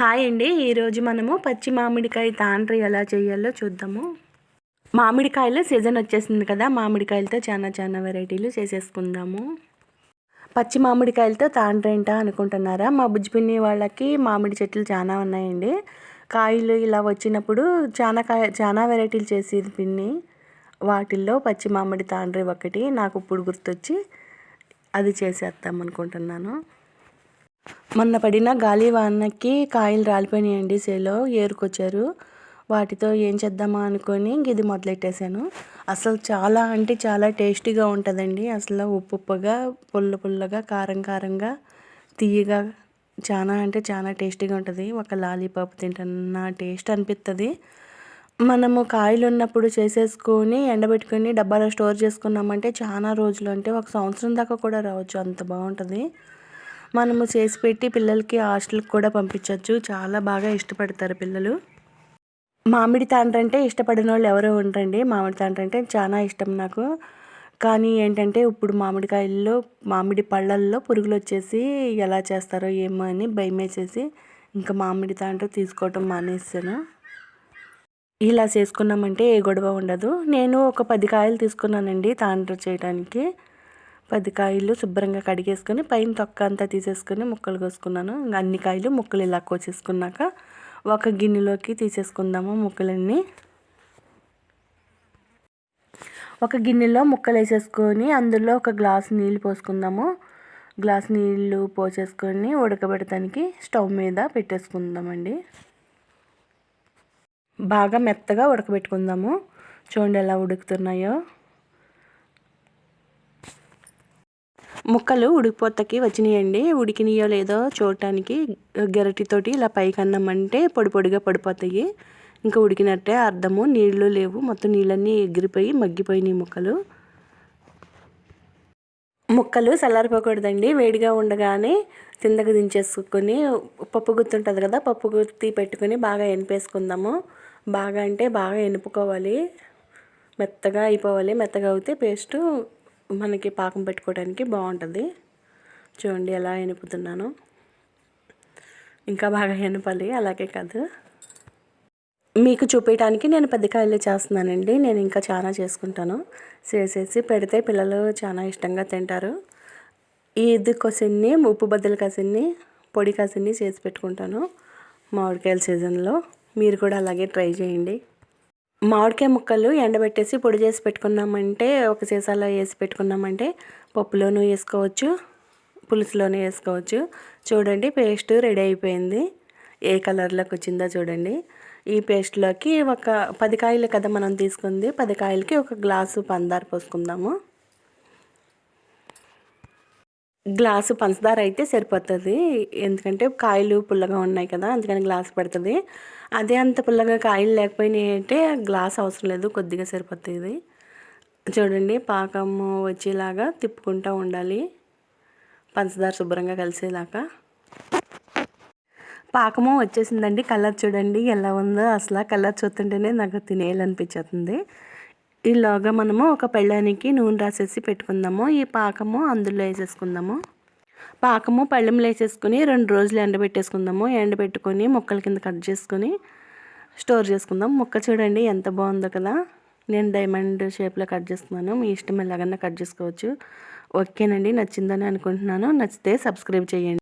Hi అండి. ఈరోజు మనము పచ్చి మామిడికాయ తాండ్రి ఎలా చేయాలో చూద్దాము. మామిడికాయలు సీజన్ వచ్చేసింది కదా మామిడికాయలతో చాలా చాలా వెరైటీలు చేసేసుకుందాము. పచ్చి మామిడికాయలతో తాండ్రి ఏంటా అనుకుంటున్నారా? మా బుజ్జిపిన్ని వాళ్ళకి మామిడి చెట్లు చాలా ఉన్నాయండి. కాయలు ఇలా వచ్చినప్పుడు చాలా కాయ చాలా వెరైటీలు చేసేది పిన్ని. వాటిల్లో పచ్చి మామిడి తాండ్రి ఒకటి నాకు ఇప్పుడు గుర్తొచ్చి అది చేసేద్దాం అనుకుంటున్నాను. మొన్న పడిన గాలి వానకి కాయలు రాలిపోయినాయండి సేలో ఏరుకొచ్చారు. వాటితో ఏం చేద్దామా అనుకొని ఇది మొదలెట్టేశాను. అసలు చాలా అంటే చాలా టేస్టీగా ఉంటుందండి. అసలు ఉప్పు ఉప్పుగా పుల్ల పుల్లగా కారం కారంగా తీయగా చాలా అంటే చాలా టేస్టీగా ఉంటుంది. ఒక లాలీపాప్ తింటున్న టేస్ట్ అనిపిస్తుంది మనము కాయలు ఉన్నప్పుడు చేసేసుకొని ఎండబెట్టుకొని డబ్బాలో స్టోర్ చేసుకున్నామంటే చాలా రోజులు అంటే ఒక సంవత్సరం దాకా కూడా రావచ్చు. అంత బాగుంటుంది. మనము చేసి పెట్టి పిల్లలకి హాస్టల్కి కూడా పంపించవచ్చు చాలా బాగా ఇష్టపడతారు పిల్లలు. మామిడి తాండ్ర అంటే ఇష్టపడిన వాళ్ళు ఎవరో ఉండరండి. మామిడి తాండ్రంటే చాలా ఇష్టం నాకు. కానీ ఏంటంటే ఇప్పుడు మామిడికాయల్లో మామిడి పళ్ళల్లో పురుగులు వచ్చేసి ఎలా చేస్తారో ఏమో అని భయమేసేసి ఇంకా మామిడి తాండ్ర తీసుకోవటం మానేసాను ఇలా చేసుకున్నామంటే ఏ గొడవ ఉండదు. నేను ఒక పది కాయలు తీసుకున్నానండి తాండ్ర చేయడానికి పది కాయలు శుభ్రంగా కడిగేసుకొని పైన తొక్క అంతా తీసేసుకొని ముక్కలు కోసుకున్నాను. అన్ని కాయలు ముక్కలు ఇలా కోసేసుకున్నాక ఒక గిన్నెలోకి తీసేసుకుందాము ముక్కలన్నీ. ఒక గిన్నెలో ముక్కలు వేసేసుకొని అందులో ఒక గ్లాస్ నీళ్ళు పోసుకుందాము. గ్లాస్ నీళ్ళు పోసేసుకొని ఉడకబెడటానికి స్టవ్ మీద పెట్టేసుకుందామండి. బాగా మెత్తగా ఉడకబెట్టుకుందాము. చూడండి ఎలా ఉడుకుతున్నాయో. ముక్కలు ఉడికిపోతకి వచ్చినాయండి. ఉడికినాయో లేదో చూడటానికి గెరటితోటి ఇలా పైకి అన్నామంటే పొడి పొడిగా పడిపోతాయి. ఇంకా ఉడికినట్టే అర్థము. నీళ్ళు లేవు. మొత్తం నీళ్ళన్నీ ఎగిరిపోయి మగ్గిపోయినాయి ముక్కలు. ముక్కలు చల్లారిపోకూడదండి. వేడిగా ఉండగానే కిందకు దించేసుకొని పప్పు గుత్తి ఉంటుంది కదా పప్పు గుత్తి పెట్టుకుని బాగా ఎనిపేసుకుందాము. బాగా అంటే బాగా ఎనుపుకోవాలి. మెత్తగా అయిపోవాలి. మెత్తగా అయితే పేస్టు మనకి పాకం పెట్టుకోవడానికి బాగుంటుంది. చూడండి ఎలా ఎనుపుతున్నాను. ఇంకా బాగా ఎనపాలి అలాగే కాదు. మీకు చూపించడానికి నేను పెద్ద కాయలు చేస్తున్నానండి. నేను ఇంకా చాలా చేసుకుంటాను. చేసేసి పెడితే పిల్లలు చాలా ఇష్టంగా తింటారు. ఇది కొసిన్ని ఉప్పు బద్దలు కసిన్ని పొడి కసిన్ని చేసి పెట్టుకుంటాను. మామిడికాయల సీజన్లో మీరు కూడా అలాగే ట్రై చేయండి. మామిడికాయ ముక్కలు ఎండబెట్టేసి పొడి చేసి పెట్టుకున్నామంటే ఒక సీసాలో వేసి పెట్టుకున్నామంటే పప్పులోనూ వేసుకోవచ్చు పులుసులోనూ వేసుకోవచ్చు. చూడండి పేస్ట్ రెడీ అయిపోయింది. ఏ కలర్లోకి వచ్చిందో చూడండి. ఈ పేస్ట్లోకి ఒక పది కాయలు కదా మనం తీసుకుంది. పది కాయలకి ఒక గ్లాసు పందారు పోసుకుందాము. గ్లాసు పంచదార అయితే సరిపోతుంది. ఎందుకంటే కాయలు పుల్లగా ఉన్నాయి కదా అందుకని గ్లాస్ పడుతుంది. అదే అంత పుల్లగా కాయలు లేకపోయినాయి అంటే గ్లాస్ అవసరం లేదు కొద్దిగా సరిపోతుంది. చూడండి పాకము వచ్చేలాగా తిప్పుకుంటూ ఉండాలి. పంచదార శుభ్రంగా కలిసేలాగా. పాకము వచ్చేసిందండి కలర్ చూడండి ఎలా ఉందో. అసలు కలర్ చూస్తుంటేనే నాకు తినేయాలనిపించుతుంది ఈలోగా మనము ఒక పెళ్ళానికి నూనె రాసేసి పెట్టుకుందాము. ఈ పాకము అందులో వేసేసుకుందాము. పాకము పళ్ళెంలో వేసేసుకుని రెండు రోజులు ఎండబెట్టేసుకుందాము. ఎండబెట్టుకొని ముక్కల కింద కట్ చేసుకొని స్టోర్ చేసుకుందాం. ముక్క చూడండి ఎంత బాగుందో కదా. నేను డైమండ్ షేప్లో కట్ చేసుకున్నాను మీ ఇష్టం ఎలాగన్నా కట్ చేసుకోవచ్చు. ఓకేనండి నచ్చిందని అనుకుంటున్నాను. నచ్చితే సబ్స్క్రైబ్ చేయండి.